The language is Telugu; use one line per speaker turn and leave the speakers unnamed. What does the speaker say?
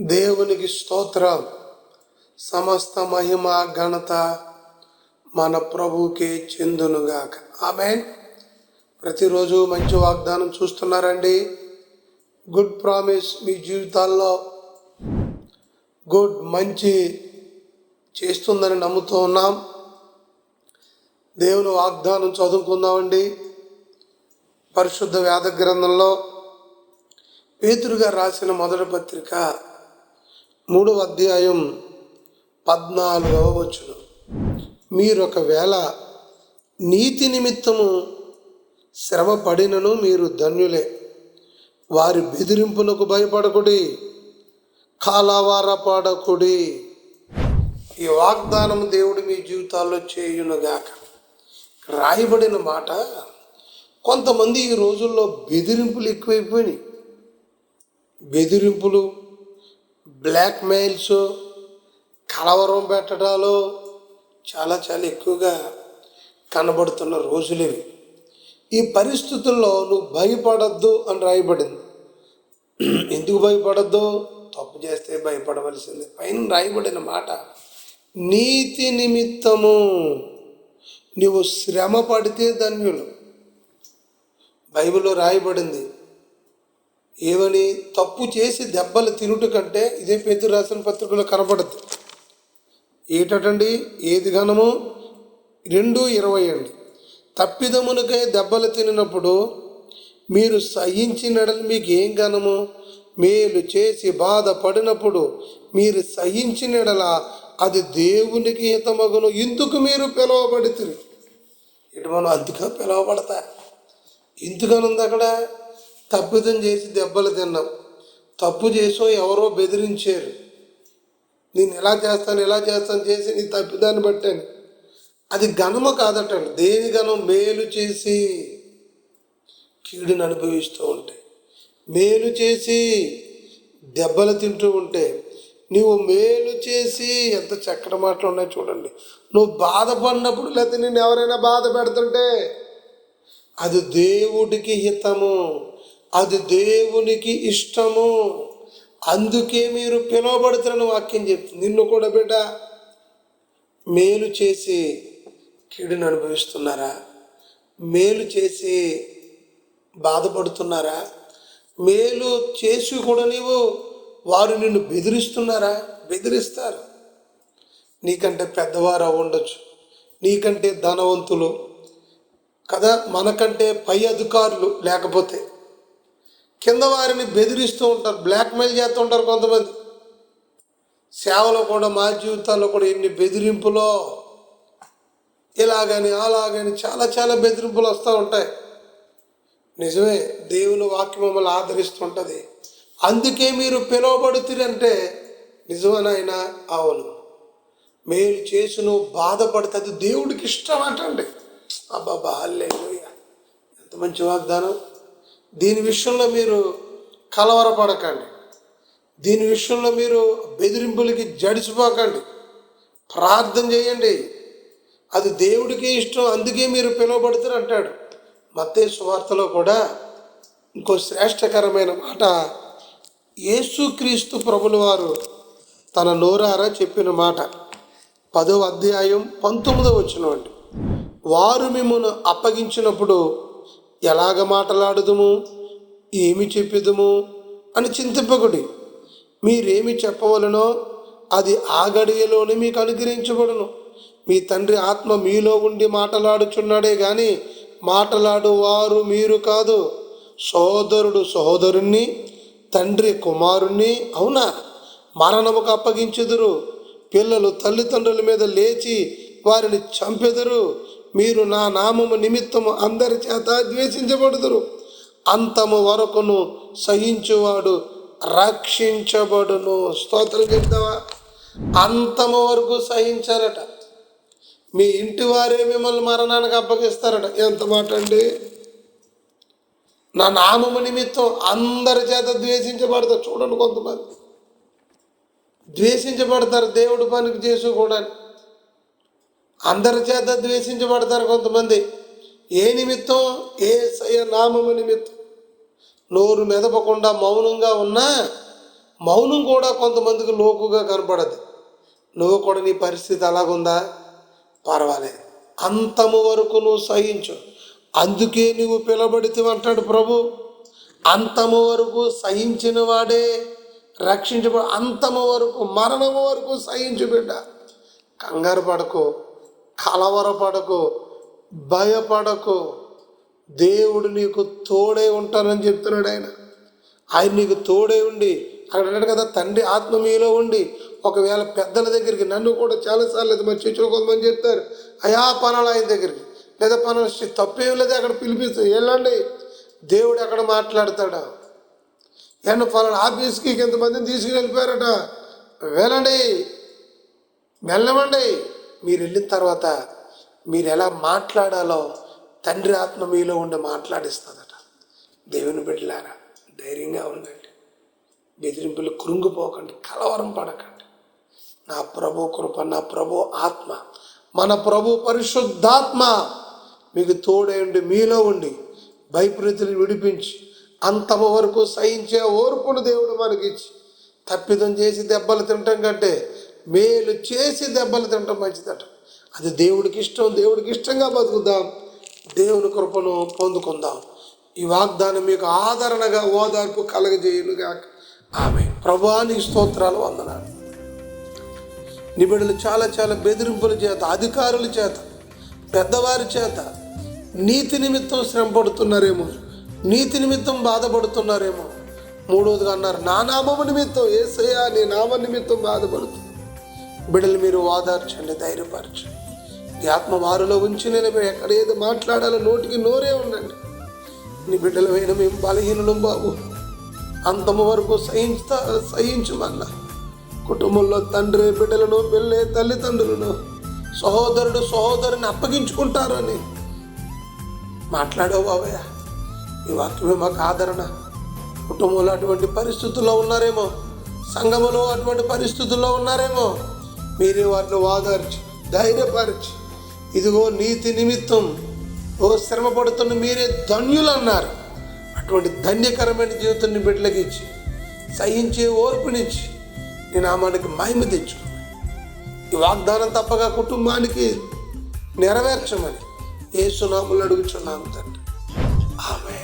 దేవునికి స్తోత్రం. సమస్త మహిమ ఘనత మన ప్రభుకే చెందునుగాక. ఆమె ప్రతిరోజు మంచి వాగ్దానం చూస్తున్నారండి. గుడ్ ప్రామిస్ మీ జీవితాల్లో. గుడ్ మంచి చేస్తుందని నమ్ముతూ ఉన్నాం. దేవుని వాగ్దానం చదువుకుందామండి. పరిశుద్ధ వేద గ్రంథంలో పేతురుగా రాసిన మొదటి పత్రిక మూడవ అధ్యాయం పద్నాలుగవ వచ్చును మీరు ఒకవేళ నీతి నిమిత్తము శ్రమ పడినను మీరు ధన్యులే. వారి బెదిరింపులకు భయపడకుడి కాలవారపడకుడి. ఈ వాగ్దానం దేవుడు మీ జీవితాల్లో చేయునుగాక. రాయబడిన మాట కొంతమంది ఈ రోజుల్లో బెదిరింపులు ఎక్కువైపోయినాయి. బెదిరింపులు బ్లాక్మెయిల్స్ కలవరం పెట్టడాలు చాలా చాలా ఎక్కువగా కనబడుతున్న రోజులు ఇవి. ఈ పరిస్థితుల్లో నువ్వు భయపడద్దు అని రాయబడింది. ఎందుకు భయపడద్దు? తప్పు చేస్తే భయపడవలసింది. పైన రాయబడిన మాట నీతి నిమిత్తము నువ్వు శ్రమ పడితే ధన్యులు. బైబిల్లో రాయబడింది ఏమని? తప్పు చేసి దెబ్బలు తినుట కంటే ఇదే పేతురు రాసిన పత్రికలో కనబడద్దు ఏటటండి? ఏది ఘనము? రెండు ఇరవై అండి తప్పిదమునకై దెబ్బలు తినినప్పుడు మీరు సహించినడని మీకు ఏం ఘనము? మేలు చేసి బాధపడినప్పుడు మీరు సహించినడల అది దేవునికి హితమగును. ఎందుకు మీరు పిలువబడుతుంది ఇటు మనం అందుకే పిలువబడతా? ఎందుకనుంది అక్కడ? తప్పిదం చేసి దెబ్బలు తిన్నాం. తప్పు చేసో ఎవరో బెదిరించారు. నేను ఎలా చేస్తాను ఎలా చేస్తాను చేసి నీ తప్పిదాన్ని బట్టాను అది ఘనము కాదటండి. దేని ఘనం? మేలు చేసి కీడుని అనుభవిస్తూ ఉంటే మేలు చేసి దెబ్బలు తింటూ ఉంటే నువ్వు మేలు చేసి ఎంత చక్కటి మాటలు ఉన్నాయి చూడండి. నువ్వు బాధపడినప్పుడు లేకపోతే నేను ఎవరైనా బాధ పెడుతుంటే అది దేవుడికి హితము. అది దేవునికి ఇష్టము. అందుకే మీరు పిలువబడుతున్న వాక్యం చెప్తుంది. నిన్ను కూడా బిడ్డ మేలు చేసి కీడుని అనుభవిస్తున్నారా? మేలు చేసి బాధపడుతున్నారా? మేలు చేసి కూడా నీవు వారు నిన్ను బెదిరిస్తున్నారా? బెదిరిస్తారు. నీకంటే పెద్దవారు అవ్వండొచ్చు నీకంటే ధనవంతులు. కదా? మనకంటే పై అధికారులు లేకపోతే కింద వారిని బెదిరిస్తూ ఉంటారు బ్లాక్మెయిల్ చేస్తూ ఉంటారు కొంతమంది. సేవలో కూడా మా జీవితాల్లో కూడా ఎన్ని బెదిరింపులో ఇలాగని అలాగని చాలా చాలా బెదిరింపులు వస్తూ ఉంటాయి. నిజమే దేవుని వాక్యం మమ్మల్ని ఆదరిస్తుంటుంది. అందుకే మీరు పిలువబడుతురంటే నిజమనైనా అవును. మీరు చేసిన బాధపడుతుంది దేవుడికి ఇష్టం అంటండి. అబ్బాబా అల్లే ఎంత మంచి వాగ్దానం. దీని విషయంలో మీరు కలవరపడకండి. దీని విషయంలో మీరు బెదిరింపులకి జడిచిపోకండి ప్రార్థన చేయండి. అది దేవుడికి ఇష్టం అందుకే మీరు పిలువబడుతారు అంటాడు. మత్తే సువార్తలో కూడా ఇంకో శ్రేష్టకరమైన మాట యేసుక్రీస్తు ప్రభుల వారు తన నోరారా చెప్పిన మాట. పదో అధ్యాయం పంతొమ్మిదో వచ్చిన వారు మిమ్మల్ని అప్పగించినప్పుడు ఎలాగ మాట్లాడుదుము? ఏమి చెప్పిదుము? అని చింతింపకుడి. మీరేమి చెప్పవలనో అది ఆ గడియలోనే మీకు అనుగ్రహించబడును. మీ తండ్రి ఆత్మ మీలో ఉండి మాట్లాడుచున్నాడే కానీ మాట్లాడు వారు మీరు కాదు. సోదరుడు సహోదరుణ్ణి తండ్రి కుమారుణ్ణి అవునా? మరణముకు అప్పగించెదురు. పిల్లలు తల్లిదండ్రుల మీద లేచి వారిని చంపెదరు. మీరు నా నామము నిమిత్తము అందరి చేత ద్వేషించబడుదురు. అంతము వరకును సహించువాడు రక్షించబడును. స్తోత్రం చెప్తావా? అంతము వరకు సహించారట. మీ ఇంటి వారే మిమ్మల్ని మరణానికి అప్పగిస్తారట. ఎంత మాట అండి? నా నామము నిమిత్తం అందరి చేత ద్వేషించబడతారు. చూడండి కొంతమంది. ద్వేషించబడతారు. దేవుడి పనికి చేసుకోవడానికి అందరి చేత ద్వేషించబడతారు కొంతమంది. ఏ నిమిత్తం? ఏ సయ నామము నిమిత్తం. నోరు మెదపకుండా మౌనంగా ఉన్నా మౌనం కూడా కొంతమందికి లోకుగా కనపడదు. నువ్వు కూడా నీ పరిస్థితి అలాగుందా? పర్వాలేదు. అంతము వరకు నువ్వు సహించు. అందుకే నువ్వు పిలబడితే అంటాడు ప్రభు. అంతము వరకు సహించిన వాడే రక్షించబడు అంతము వరకు మరణము వరకు సహించు బిడ్డ. కంగారు పడకు. కలవరపడకు భయపడకు. దేవుడు నీకు తోడే ఉంటానని చెప్తున్నాడు ఆయన. ఆయన నీకు తోడే ఉండి అక్కడ అన్నాడు కదా తండ్రి ఆత్మ మీలో ఉండి ఒకవేళ పెద్దల దగ్గరికి నన్ను కూడా చాలాసార్లు అయితే మరి చర్చలో కొంతమంది చెప్తారు. అయా పనాలు ఆయన దగ్గరికి. లేదా పనులు తప్పేం లేదు అక్కడ పిలిపిస్తుంది వెళ్ళండి దేవుడు అక్కడ మాట్లాడతాడు. ఎన్న పలానా ఆఫీస్కి ఇంతమందిని తీసుకుని వెళ్ళిపోయారట. వెళ్ళండి వెళ్ళమండి. మీరు వెళ్ళిన తర్వాత మీరు ఎలా మాట్లాడాలో తండ్రి ఆత్మ మీలో ఉండి మాట్లాడిస్తుందట. దేవుని బిడ్డలారా ధైర్యంగా ఉండండి. బెదిరింపులు కృంగిపోకండి కలవరం పడకండి. నా ప్రభు కృప నా ప్రభు ఆత్మ మన ప్రభు పరిశుద్ధాత్మ మీకు తోడై ఉండి మీలో ఉండి భయప్రీతులు విడిపించి అంతమ వరకు సహించే ఓర్పును దేవుడు మనకిచ్చి తప్పిదం చేసి దెబ్బలు తినటం కంటే మేలు చేసి దెబ్బలు తినటం మంచిదట. అది దేవుడికి ఇష్టం దేవుడికి ఇష్టంగా బతుకుదాం. దేవుని కృపను పొందుకుందాం. ఈ వాగ్దానం మీకు ఆదరణగా ఓదార్పు కలగజేయునుగా ఆమె ప్రభానికి స్తోత్రాలు వందనాలు. నిబిడలు చాలా చాలా బెదిరింపుల చేత అధికారుల చేత పెద్దవారి చేత నీతి నిమిత్తం శ్రమ పడుతున్నారేమో నీతి నిమిత్తం బాధపడుతున్నారేమో. మూడవదిగా అన్నారు నా నామము నిమిత్తం ఏసయ్యా నీ నామ నిమిత్తం బాధపడుతుంది బిడ్డలు మీరు ఓదార్చండి ధైర్యపరచండి. ఈ ఆత్మ వారిలో ఉంచి నేను ఎక్కడ ఏది మాట్లాడాలో నోటికి నోరే ఉండండి. నీ బిడ్డలమైన మేము బలహీనులం బాబు. అంతము వరకు సహించుతా సహించమన్నా. కుటుంబంలో తండ్రి బిడ్డలను పిల్లే తల్లిదండ్రులను సహోదరుడు సహోదరుని అప్పగించుకుంటారని మాట్లాడావు బాబయ్య. ఈ వాక్యమే మాకు ఆదరణ. కుటుంబంలో అటువంటి పరిస్థితుల్లో ఉన్నారేమో సంఘములో అటువంటి పరిస్థితుల్లో ఉన్నారేమో మీరే వారిని వాదార్చి ధైర్యపరచి. ఇదిగో నీతి నిమిత్తం ఓ శ్రమ పడుతున్న మీరే ధన్యులు అన్నారు అటువంటి ధన్యకరమైన జీవితాన్ని బిడ్డలకి ఇచ్చి సహించే ఓర్పునిచ్చి నీ నామానికి మహిమ తెచ్చు ఈ వాగ్దానం తప్పగా కుటుంబానికి నెరవేర్చమని ఏ సునాములు అడుగుచున్నాను తండ్రి. ఆమె